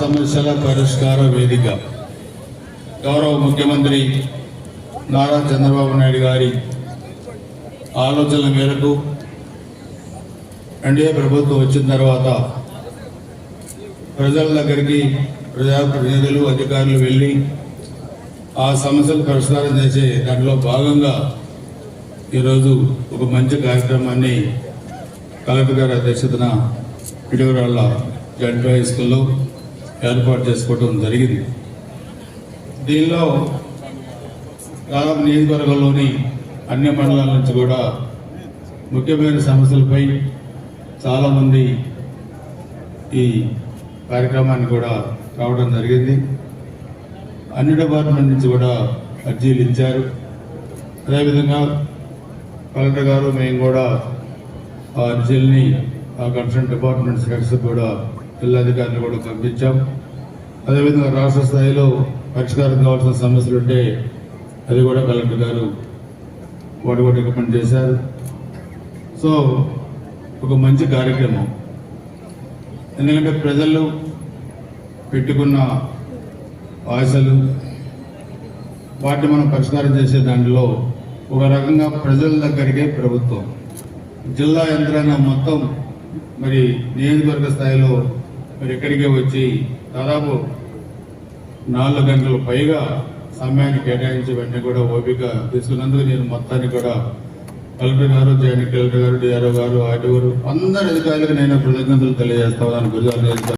సమస్యల పరిష్కార వేదిక. గౌరవ ముఖ్యమంత్రి నారా చంద్రబాబు నాయుడు గారి ఆలోచనల మేరకు ఎన్డీఏ ప్రభుత్వం వచ్చిన తర్వాత ప్రజల దగ్గరికి ప్రజాప్రతినిధులు అధికారులు వెళ్ళి ఆ సమస్యలు పరిష్కారం చేసే దాంట్లో భాగంగా ఈరోజు ఒక మంచి కార్యక్రమాన్ని కలెక్టర్ గారి అధ్యక్షతన పిడుగురాళ్ళ జడ్పీ హై స్కూల్లో ఏర్పాటు చేసుకోవడం జరిగింది. దీనిలో దాదాపు నియోజకవర్గంలోని అన్ని మండలాల నుంచి కూడా ముఖ్యమైన సమస్యలపై చాలామంది ఈ కార్యక్రమాన్ని కూడా రావడం జరిగింది. అన్ని డిపార్ట్మెంట్ నుంచి కూడా అర్జీలు ఇచ్చారు. అదేవిధంగా కలెక్టర్ గారు మేము కూడా ఆ అర్జీలని ఆ కన్సర్న్ డిపార్ట్మెంట్స్ హెడ్స్ కూడా జిల్లాధికారిని కూడా పంపించాం. అదేవిధంగా రాష్ట్ర స్థాయిలో పరిష్కారం కావాల్సిన సమస్యలు ఉంటే అది కూడా కలెక్టర్ గారు వాటి కూడా రికమెండ్ చేశారు. సో ఒక మంచి కార్యక్రమం. ఎందుకంటే ప్రజలు పెట్టుకున్న ఆశలు వాటిని మనం పరిష్కారం చేసే దాంట్లో ఒక రకంగా ప్రజల దగ్గరికే ప్రభుత్వం. జిల్లా యంత్రాంగం మొత్తం మరి నియోజకవర్గ స్థాయిలో మరి ఇక్కడికే వచ్చి దాదాపు నాలుగు గంటల పైగా సమయాన్ని కేటాయించి వెంటనే కూడా ఓపిక తీసుకున్నందుకు నేను మొత్తాన్ని కూడా కలెక్టర్ గారు జాయింట్ కలెక్టర్ గారు డిఆర్ఓ గారు ఆర్టీఓ గారు అందరి అధికారులకు నేను కృతజ్ఞతలు తెలియజేస్తా ఉన్నాను. గుజరాత్